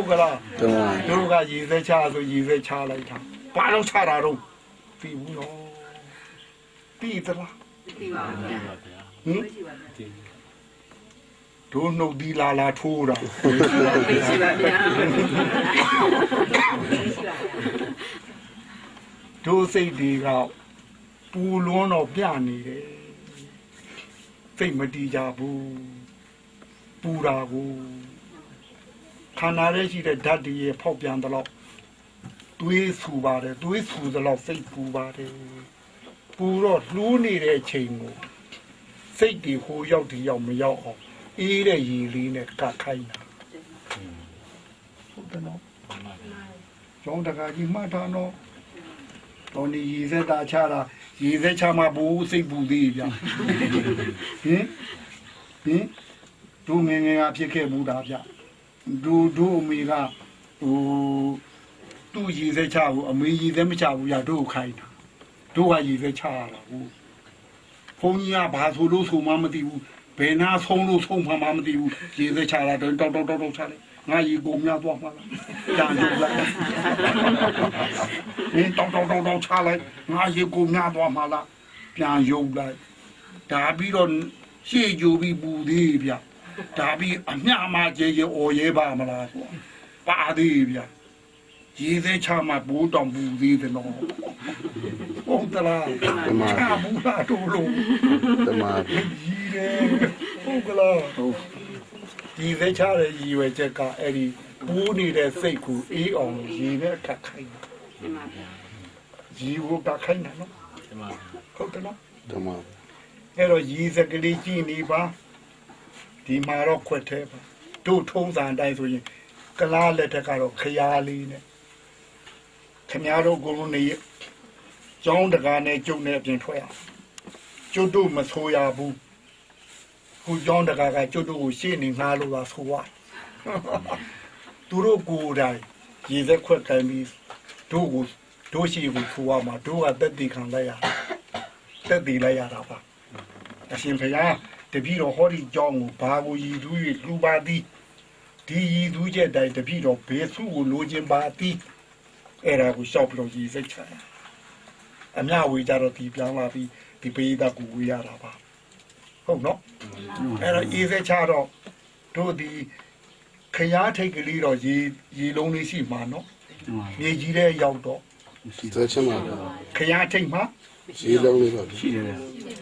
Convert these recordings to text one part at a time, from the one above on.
ဟုတ်ကလားတမန်တို့ကရေစဲချဆိုရေစဲချလိုက်တာဘာလို့ချတာတော့ပြီဘူးနော်ပြီသလားသိပါဗျာဟင်တို့နှုတ်ဒီလာလာထိုးတာသိရှိပါဗျာတို့စိတ်တွေကပူလွန်းတော့ပြနေတယ်စိတ်မတီးကြဘူးပူတာကို ခန္ဓာရဲ့ရှိတဲ့ဓာတ်တွေရဲ့ဖောက်ပြန်တော့တွေးဆူပါတယ်တွေးဆူတော့စိတ်ပူပါတယ်ပူတော့လှူးနေတဲ့အချိန်ကိုစိတ်တွေဟိုရောက်ဒီရောက်မရောက်အောင်အေးတဲ့ရည်လေးနဲ့ကတ်ခိုင်းတာဟုတ်တယ်နော်ကျောင်းတကာကြီးမှတ်ထားနော်တော်နေရည်စက်တာချတာရည်စက်ချမှာဘူးစိတ်ပူသေးဗျာဟင်ဟင်တို့ငယ်ငယ်ကဖြစ်ခဲ့ဘူးတာဗျ တို့တို့အမေကဟိုသူ့ရည်စက်ချဘူးအမေရည်စက်မချဘူးရတို့ခိုင်းတာတို့ကရည်စက်ချရတာဘူးဘုန်းကြီးကဘာဆိုလို့ဆိုမှမသိဘူးဘယ်နာဆုံးလို့ဆုံးမှမသိဘူးရည်စက်ချတာတော့တောက်တောက်တောက်တောက်ချလိုက်ငါရီကိုများသွားမှာလားကြံကြလိုက်။ဒီတောင်းတောင်းတောင်းတောင်းချလိုက်ငါရေကိုများသွားမှလားပြန်ယုံလိုက်ဒါပြီးတော့ရှေ့ကြိုပြီးပူသေးဗျ ဒါပြီးအမျှမှကျေကျေအော်ရဲပါမလားကွာပါသေးဗျရေသေးချမှဘိုးတောင်ပူသေးတယ်နော်ဟုတ်သလားချဘူးလားတို့လို့တမန်ကြီးတယ်ဟုတ်ကလားဟုတ်ဒီသေးချတဲ့ရည်ရွယ်ချက်ကအဲ့ဒီပူးနေတဲ့စိတ်ကိုအေးအောင်ရေနဲ့အခက်ခိုင်းတာသိပါဗျာရီဝကခိုင်းတယ်နော်ဟုတ်တယ်နော်တမန်အဲ့တော့ရီစကလေးကြည့်နေပါ ဒီမှာတော့ခွက်သေးပါတို့ထုံးစံအတိုင်းဆိုရင်ကလားလက်ထက်ကတော့ခရားလေးနဲ့ခင်ဗျားတို့ကိုယ်လုံးနေကျောင်းတကာနဲ့ကျုပ်နဲ့အပြင်ထွက်ရကျုပ်တို့မဆိုးရဘူးခုကျောင်းတကာကကျုပ်တို့ကိုရှေ့နေငှားလို့သာဆိုရသူတို့ကိုယ်တိုင်ရီစက်ခွက်ကန်ပြီးတို့ကိုတို့ရှိကိုထူရမှာတို့ကတက်တည်ခံလိုက်ရတာတက်တည်လိုက်ရတာပါအရှင်ဘုရား တပည့်တော်ဟောဒီကြောင်းကိုဘာကိုရည်သူ၍လူပါသည်ဒီရည်သူချက်တိုင်တပည့်တော်ဘေစုကိုလိုချင်ပါသည်အဲ့ဒါကိုရှောက်ပြီးတော့ရည်စိတ်ချတာအမြဝေကြတော့ဒီပြောင်းလာပြီးဒီပေးသားကိုဝေရတာပါဟုတ်နော်အဲ့တော့ရည်စိတ်ချတော့တို့ဒီခရားထိတ်ကလေးတော့ရေရေလုံးလေးရှိမှာနော်မြေကြီးတဲ့ရောက်တော့သက်ချင်ပါဗျာခရားထိတ်မှာ ရှေးလုံးလေးပါဗျာရှိတယ်ဗျ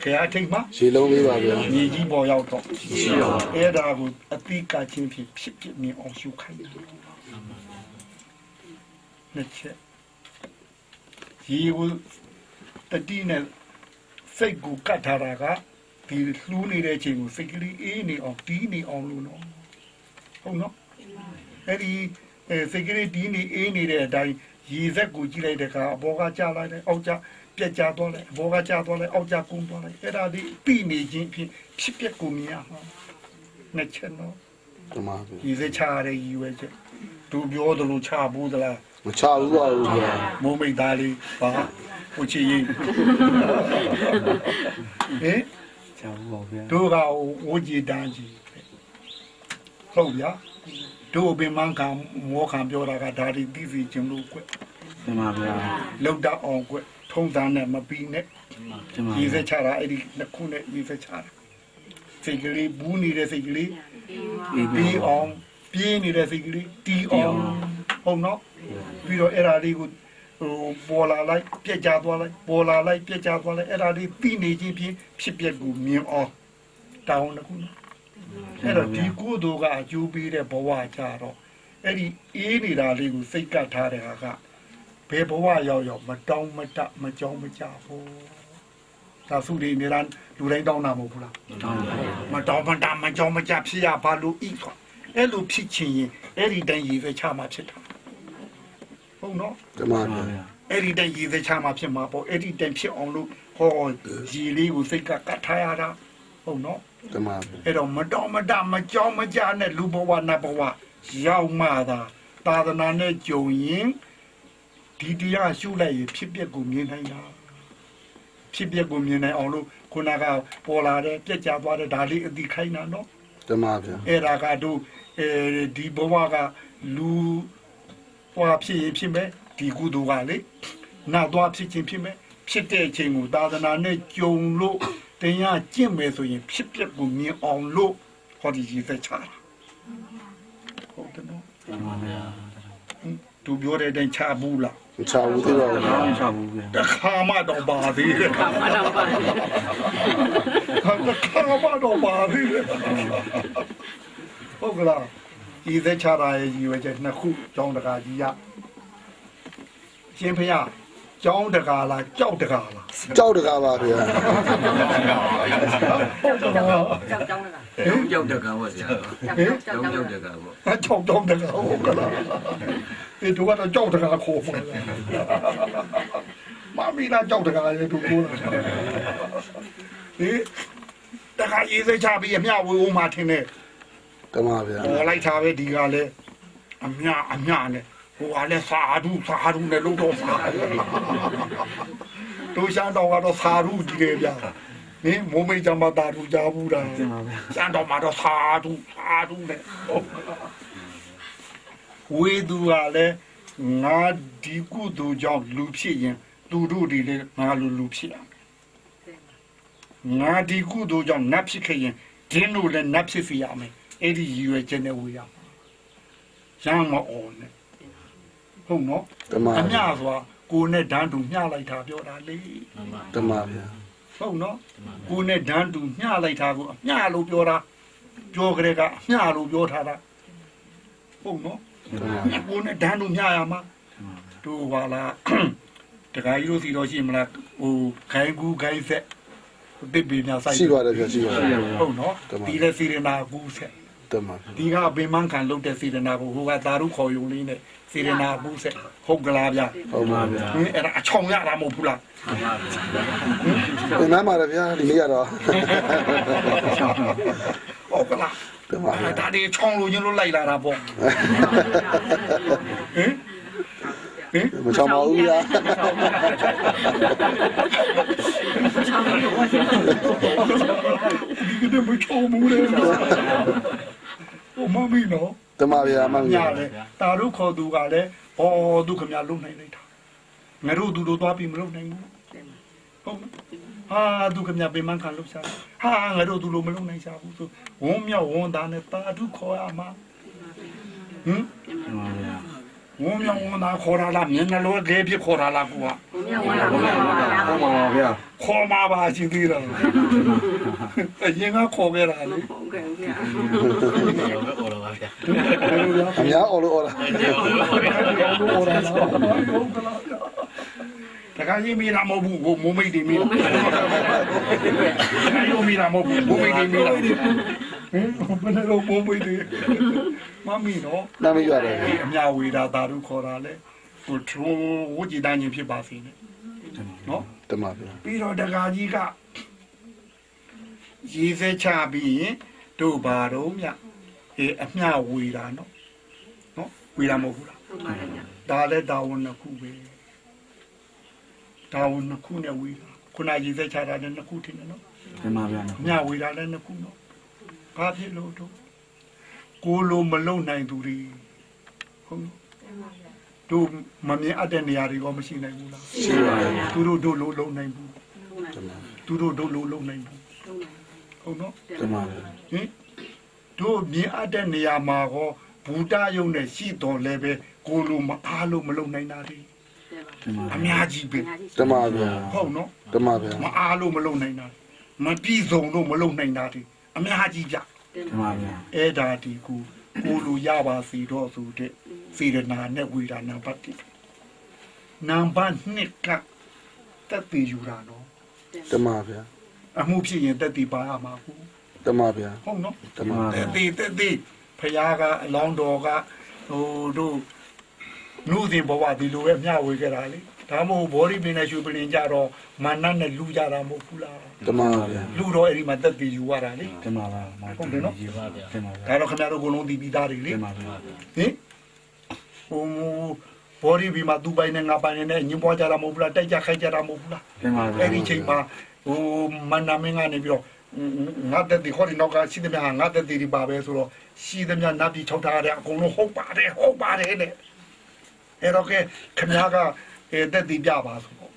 ခရားထိတ်မှာရှေးလုံးလေးပါဗျာမြေကြီးပေါ်ရောက်တော့အဲ့ဒါကိုအတိကချင်းဖြစ်ဖြစ်ဖြစ်မြင်အောင်ရှုခိုင်းတယ်နှစ်ချက်ရေကိုတတိနဲ့စိတ်ကိုကတ်ထားတာကဒီလှူးနေတဲ့အချိန်ကိုစိတ်ကလေးအေးနေအောင်တီးနေအောင်လို့နော်ဟုတ်နော်အဲ့ဒီအဲစိတ်ကလေးတီးနေအေးနေတဲ့အတိုင်းရေစက်ကိုကြည့်လိုက်တဲ့အခါအဘောကကျလိုက်တယ်အောက်ကျ ပြက်ကျသွားလိုက်အဘောကကျသွားလိုက်အောက်ကျကုန်းသွားလိုက်အဲ့ဒါဒီပြီနေခြင်းဖြင့်ဖြစ်ပျက်ကိုမြင်ရမှာနှစ်ချက်နော်တမန်ဗျာရေစက်ချရတဲ့ရည်ရွယ်ချက်သူပြောသလိုချဘူးသလားမချဘူးပါဘူးဗျာမိုးမိတ်သားလေးပါကိုချီရင်ဟင်ချောင်းပါဗျာတို့ကဝကြည်တန်းကြီးဟုတ်ဗျာတို့ပင်မခံမောခံပြောတာကဒါဒီသိစီခြင်းလို့ကွတင်ပါဗျာလောက်တော့အောင်ကွ ထုံးသားနဲ့မပြီးနဲ့တင်ပါဒီစက်ချတာအဲ့ဒီနှစ်ခုနဲ့ဒီစက်ချတာစိတ်ကလေးဘူးနေတဲ့စိတ်ကလေးအေးပြီးအောင်ပြင်းနေတဲ့စိတ်ကလေးတီးအောင်ဟုတ်နော်ပြီးတော့အဲ့ဒါလေးကိုဟိုပေါ်လာလိုက်ပြက်ကြသွားလိုက်ပေါ်လာလိုက်ပြက်ကြသွားလိုက်အဲ့ဒါလေးပြီးနေခြင်းဖြင့်ဖြစ်ပျက်ကိုမြင်အောင်တောင်းတစ်ခုနော်အဲ့တော့ဒီကုသိုလ်ကအကျိုးပေးတဲ့ဘဝကြတော့အဲ့ဒီအေးနေတာလေးကိုစိတ်ကပ်ထားတဲ့ဟာက ဘယ်ဘဝရောက်ရောက်မတောင်းမတမကြောင်းမကြဘူးဒါစုတွေနေလားလူတိုင်းတောင်းတာမဟုတ်ဘူးလားတောင်းပါဗျာမတော်မတာမကြောင်မကြဖြစ်ရဘာလို့ဤဆိုအဲ့လိုဖြစ်ချင်ရင်အဲ့ဒီတိုင်းရည်ပဲချမှာဖြစ်တာဟုတ်နော်တမန်တင်ပါဗျာဗျာအဲ့ဒီတိုင်းရည်ပဲချမှာဖြစ်မှာပေါ့အဲ့ဒီတိုင်းဖြစ်အောင်လို့ဟောရည်လေးကိုစိတ်ကကတ်ထားရတာဟုတ်နော်တမန်ဗျာအဲ့တော့မတော်မတာမကြောင်မကြနဲ့လူဘဝနတ်ဘဝရောက်မှသာသာသနာနဲ့ကြုံရင် ဒီတရားရှုလိုက်ရင်ဖြစ်ပျက်ကိုမြင်နိုင်တာဖြစ်ပျက်ကိုမြင်နိုင်အောင်လို့ခုနကပေါ်လာတဲ့ပြက်ကြသွားတဲ့ဒါလေးအတိခိုင်းတာနော်တမန်ဗျာအဲ့ဒါကတို့အဲဒီဘဝကလူပွားဖြစ်ရင်ဖြစ်မယ်ဒီကုသိုလ်ကလေနာသွားဖြစ်ခြင်းဖြစ်မယ်ဖြစ်တဲ့အချိန်ကိုသာသနာနဲ့ကြုံလို့တရားကျင့်မယ်ဆိုရင် ဖြစ်ပျက်ကိုမြင်အောင်လို့ဟောဒီရည်သက်ချတာဟုတ်တယ်နော်တမန်ဗျာ သူပြောတဲ့အတိုင်းချဘူးလားမချဘူးသေးပါဘူးဘာမှမချဘူးဗျာတခါမှတော့ပါသေးတယ်အတော့ပါတခါမှတော့ပါသေးတယ်ဟုတ်ကလားရည်သက်ချတာရဲ့ရည်ရွယ်ချက်နှစ်ခုကျောင်းတကာကြီးရရှင်ဖျား ကျောင်းတကာလားကြောက်တကာလားကြောက်တကားပါဗျာဟုတ်ကလားကြောက်ကြောင်းလားကြောက်တကားပေါ့ဆရာကြောက်ကြောက်ကြောက်ကြောက်ကြောက်တကားပေါ့အချောက်တောင်းတကဟုတ်ကလားဒီတို့ကတော့ကြောက်တကခေါ်မှာမမီလာကြောက်တကရဲ့သူကိုလာဟေးတကရေးစိတ်ချပြီးအမြဝေဦးမှာထင်းနေတမဗျာပေါ်လိုက်တာပဲဒီကလည်းအမြအမြနဲ့ ဟိုကလည်းစာဓုစာဓုနဲ့လုံးတော့စာတို့ရှမ်းတော်ကတော့စာဓုကြီးတယ်ဗျာဟင်မိုးမိတ်ကြမှာတာဓုကြဘူးတာတင်ပါဗျာစံတော်မှာတော့သာဓုသာဓုနဲ့ဝေသူကလည်းငါဒီကုသိုလ်ကြောင့်လူဖြစ်ရင်သူတို့ဒီလည်းငါလူလူဖြစ်အောင်ငါဒီကုသိုလ်ကြောင့်နတ်ဖြစ်ခဲ့ရင်ဒင်းတို့လည်းနတ်ဖြစ်စီရမယ်အဲ့ဒီရည်ရွယ်ချက်နဲ့ဝေရမှာရမ်းမအောင်နဲ့ ဟုတ်နော်တမအမျှဆိုတာကိုယ်နဲ့ဓာတ်တူမျှလိုက်တာပြောတာလေတမဗျာဟုတ်နော်ကိုယ်နဲ့ဓာတ်တူမျှလိုက်တာကိုအမျှလို့ပြောတာပြောကြတဲ့ကအမျှလို့ပြောထားတာဟုတ်နော်တမမျှကိုယ်နဲ့ဓာတ်တူမျှရမှာတို့ပါလားတခါကြီးလို့စီတော့ရှိမလားဟိုခိုင်းကူးခိုင်းဆက်တစ်ပင်များဆိုင်ရှိပါတယ်ဗျာရှိပါတယ်ဟုတ်နော်ဒီလေစီရနာကူးဆက် တမဗျာဒီကပင်မခံလုပ်တဲ့စီရနာကိုဟိုကသာရုခေါ်ယုံလေးနဲ့စီရနာကူးဆက်ဟုတ်ကလားဗျာဟုတ်ပါဗျာဟင်အဲ့ဒါအချောင်ရတာမဟုတ်ဘူးလားဒီနားမှာဗျာဒီနေ့ကတော့ဟုတ်ကလားတမဗျာဒါတွေချောင်းလို့ညလို့လိုက်လာတာပေါ့ဟင်ဟင်မချောင်ပါဘူးဗျာဒီကနေ့မချောင်းဘူးလေဟို မမီနော်တမဗျာမညဗျာလေတာတို့ခေါ်သူကလည်းဟောသူခမလုံနိုင်လိုက်တာငါတို့သူတို့သွားပြီးမလုံနိုင်ဘူးဟုတ်ဟာသူခမပင်မခံလို့ရှာဟာငါတို့သူလိုမလုံနိုင်ရှာဘူးဆိုဝုံမြောက်ဝုံသားနဲ့တာတို့ခေါ်ရမှာဟင်တင်ပါဗျာဝုံမြောက်ဝုံသားခေါ်ရလားမျက်နှာလိုလေးပြခေါ်ရလားကွာဘုံမြောက်ဝါလာဘုံမြောက်ဝါလာ ဟုတ်ပါဗျာခေါ်มาပါရှိသေးတယ်အရင်ကခေါ်ခဲ့တာလေဟုတ်ကဲ့ဗျာအများအော်လို့အော်လာတခါကြီးမိတာမဟုတ်ဘူးကိုမိုးမိတ်တွေမိတာတခါကြီးမိတာမဟုတ်ဘူးမိုးမိတ်တွေမိတာဟင်ဘယ်လိုမိုးမိတ်တွေမမီနော်နာမည်ရတယ်အမြဝေတာသာဓုခေါ်တာလေ ဟိုထရိုးဝကြည်တန်းချင်းဖြစ်ပါစေနဲ့နော်တမဗျာပြီးတော့တခါကြီးကရေးစဲချပြီးရင်တို့ဘာတော့မြအေးအမြဝေတာနော်နော်ဝေတာမဟုတ်ဘူးလားဟုတ်ပါတယ်ဗျာဒါလည်းတာဝန်နှစ်ခုပဲတာဝန်နှစ်ခုနဲ့ဝေတာခုနရေးသက်ချတာလည်းနှစ်ခုထင်တယ်နော်တင်ပါဗျာညဝေတာလည်းနှစ်ခုနော်ဘာဖြစ်လို့တော့ကိုလိုမလုံနိုင်သူတွေဟုတ် တို့မမြင်အပ်တဲ့နေရာတွေကမရှိနိုင်ဘူးလားရှိပါဗျာသူတို့တို့လိုလုံနိုင်ဘူးတမသူတို့တို့လိုလုံနိုင်ဘူးဟုတ်နော်တမဗျာဟင်တို့မြင်အပ်တဲ့နေရာမှာကောဘူတယုံနဲ့ရှိတော်လဲပဲကိုလိုမအားလို့မလုံနိုင်တာတွေတင်ပါအများကြီးပဲတမဗျာဟုတ်နော်တမဗျာမအားလို့မလုံနိုင်တာမပြည့်စုံလို့မလုံနိုင်တာဒီအများကြီးကြတင်ပါဗျာအဲ့ဒါဒီကိုကိုလူရပါစီတော့ဆိုတဲ့ စေရနာနဲ့ဝေဒနာပတ်တိနံပါတ်2ကတက်တည်ယူတာနော်တမဗျာအမှုဖြစ်ရင်တက်တည်ပါရမှာဘူးတမဗျာဟုတ်နော်တမတက်တည်တက်တည်ဖယားကအလောင်းတော်ကဟိုတို့နုစဉ်ဘဝဒီလိုပဲမျှဝေခဲ့တာလေဒါမို့ဘောရီပင်နဲ့ရှူပင်ကြတော့မာနနဲ့လူကြတာမဟုတ်ဘူးလားတမဗျာလူတော့အဲ့ဒီမှာတက်တည်ယူရတာလေတင်ပါဗျာတင်ပါဗျာတင်ပါဗျာဒါတော့ခင်ဗျားတို့အကုန်လုံးသိပြီးသားတွေလေတင်ပါဗျာဟင် ဟိုဘော်ဒီဘီမှာသူပိုင်နဲ့ငါပိုင်နဲ့ညင်ပွားကြတာမဟုတ်ဘူးလားတိုက်ကြခိုက်ကြတာမဟုတ်ဘူးလားတင်ပါဗျာအဲ့ဒီချိန်မှာဟိုမန္နာမင်းကနေပြီးတော့ငါတက်ဒီခေါ်ဒီနောက်ကရှိသမျှငါတက်ဒီဒီပါပဲဆိုတော့ရှိသမျှနတ်ပြည်၆ထားတဲ့အကုန်လုံးဟုတ်ပါတယ်ဟုတ်ပါတယ်တဲ့အဲ့တော့ကခမည်းကအဲတက်ဒီပြပါဆိုတော့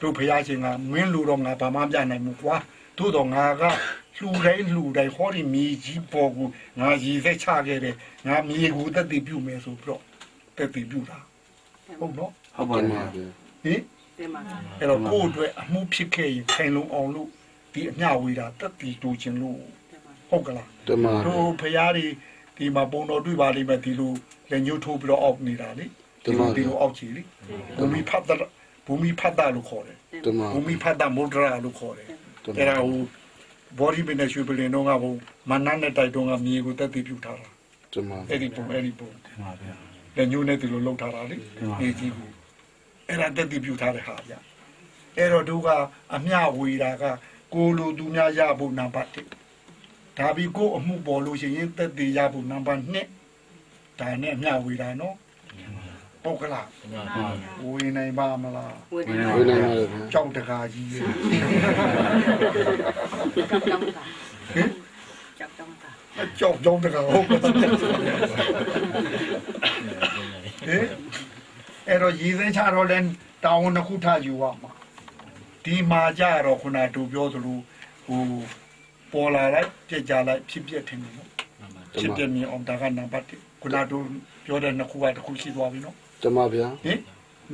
တို့ဖရာရှင်ကမင်းလူတော့ငါဘာမှပြနိုင်ဘူးကွာသို့တော့ငါကလှူတိုင်းလှူတိုင်းဟောဒီမြေကြီးပေါ်ကိုငါရည်သက်ချခဲ့တယ်ငါမြေကိုတက်ဒီပြုမယ်ဆိုပြီးတော့ တက်ဒီပြုတာဟုတ်နော်ဟုတ်ပါတတမယ်ဗျာဟင်တင်ပါအဲ့တော့ကိုယ့်အတွက်အမှုဖြစ်ခဲ့ရင်ခိုင်လုံအောင်လို့ဒီအမျှဝေတာတက်တီတူခြင်းလို့တင်ပါဟုတ်ကလားတမဗျာတို့ဖရားတွေဒီမှာပုံတော်တွေ့ပါလိမ့်မယ်ဒီလိုလက်ညှိုးထိုးပြီးတော့အောက်နေတာလေဒီလိုဒီလိုအောက်ချီလေဘူမီဖတ်တာဘူမီဖတ်တာလို့ခေါ်တယ်တမဘူမီဖတ်တာမုဒ္ဒရာလို့ခေါ်တယ်တမအဲ့ဒါဟိုဘောဒီဘင်းနဲ့ရွှေပလင်တော့ကဟိုမနန်းနဲ့တိုက်တော့ကမြေကိုတက်တီပြူထားတာတမအဲ့ဒီပုံအဲ့ဒီပုံတင်ပါဗျာ လက်ညှိုးနဲ့ဒီလိုလှုပ်ထားတာလေဒီကြီးကိုအဲ့ဒါတက်တီပြူထားတဲ့ဟာဗျအဲ့တော့တို့ကအမျှဝေတာကကိုလိုသူများရဖို့နံပါတ်1ဒါပြီးကိုအမှုပေါ်လို့ရှိရင်တက်တီရဖို့နံပါတ်2ဒါနဲ့အမျှဝေတာနော်ပုတ်ကလားဝေနိုင်ပါမလားဝေဒဝိနိုင်ပါလေဗျာကြောက်တကာကြီးရဲ့ကြောင်းတာဟင်ကြောက်ကြောင်းတာအကြောက်ကြောက်တကာဟုတ်ကဲ့ ဟင်အဲ့တော့ရည်စဲချတော့လဲတောင်းဝန်တစ်ခုထားယူရမှာဒီမှာကြတော့ခုနကတို့ပြောသလိုဟိုပေါ်လာလိုက်ပြက်ကြလိုက်ဖြစ်ပြက်ထင်တယ်နော်ဖြစ်ပြမြင်အောင်ဒါကနံပါတ်1ခုနတို့ပြောတဲ့နှစ်ခုကတစ်ခုရှိသွားပြီနော်တမဗျာဟင်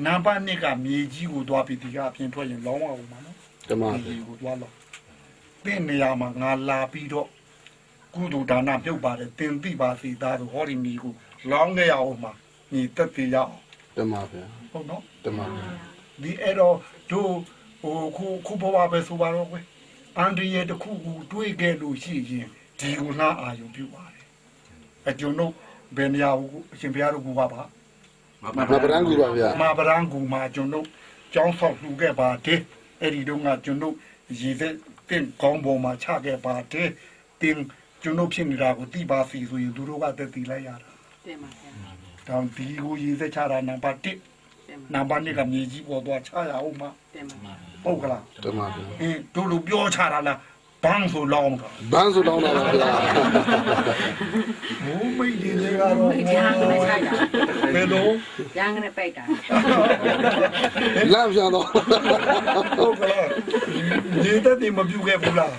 နံပါတ်2ကမြေကြီးကိုသွားပြီးဒီကအပြင်ထွက်ရင်လောင်းအောင်ပါနော်တမမြေဗျာကြီးကိုသွားလို့တဲ့နေရာမှာငါလာပြီးတော့ကုသိုလ်ဒါနပြုတ်ပါတယ်တင်သိပါစီသားတို့ဟောဒီမြေကိုလောင်းခဲ့ရအောင်မှာ မြေတက်ပြရအောင်တမဗျာဟုတ်နော်တမဗျာဒီအဲ့တော့တို့ဟိုခုခုဘဝပဲဆိုပါတော့ကွယ်အန်ဒီရဲ့တစ်ခုခုတွေးခဲ့လို့ရှိရင်ဒီကိုနှာအာယုံပြုတ်ပါတယ်အကျုံတို့ဘယ်နေရာကိုအရှင်ဘုရားတို့ကပါပါမပရန်ကူပါဗျာမာပရန်ကူမှာကျွန်တော်ကျောင်းဆောက်လှူခဲ့ပါတယ်အဲ့ဒီတော့ကကျွန်တော်ရည်သက်တင်ကောင်းပေါ်မှာချခဲ့ပါတယ်တင်ကျွန်တော်ဖြစ်နေတာကိုတိပါစီဆိုရင်သူတို့ကတက်တီလိုက်ရတာတင်ပါဗျာ တောင်ဒီကိုရည်သက်ချတာနံပါတ်1တင်ပါနံပါတ်2ကမြေကြီးပေါ်သွားချရအောင်မှာတင်ပါပုတ်ကလားတမဗျာအင်းတို့လိုပြောချတာလားဘန်းဆိုလောင်းတာဘန်းဆိုတောင်းတာပါဗျာမိုးမိတ်ဒီတွေကတော့ရန်ကနေဆိုင်တာဘယ်လိုရန်ကနေပိတ်တာလမ်းပြန်တော့ဟုတ်ကလားဒီတက်ဒီမပြုတ်ခဲ့ဘူးလား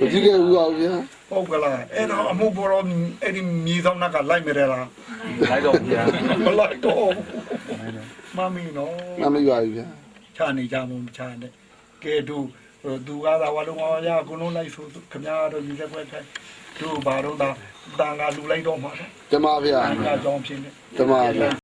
မကြည့်ခဲ့ဘူးပါဗျာ ဟုတ်ကလားအဲ့တော့အမှုပေါ်တော့အဲ့ဒီမြေဆောင်ကလိုက်မရလားလိုက်တော့ဗျာမလိုက်တော့မမီနော်မမရွာဘူးဗျာချနေကြမှမချနဲ့ကဲတို့သူကသာဝလုံးအောင်ရအကုန်လုံးလိုက်ဆိုခမရတော့ဒီလက်ပွဲခိုင်းတို့ဘာတော့တာတန်ကလူလိုက်တော့မှာတမဗျာတန်ကကြောင်းဖြစ်နေတမဗျာ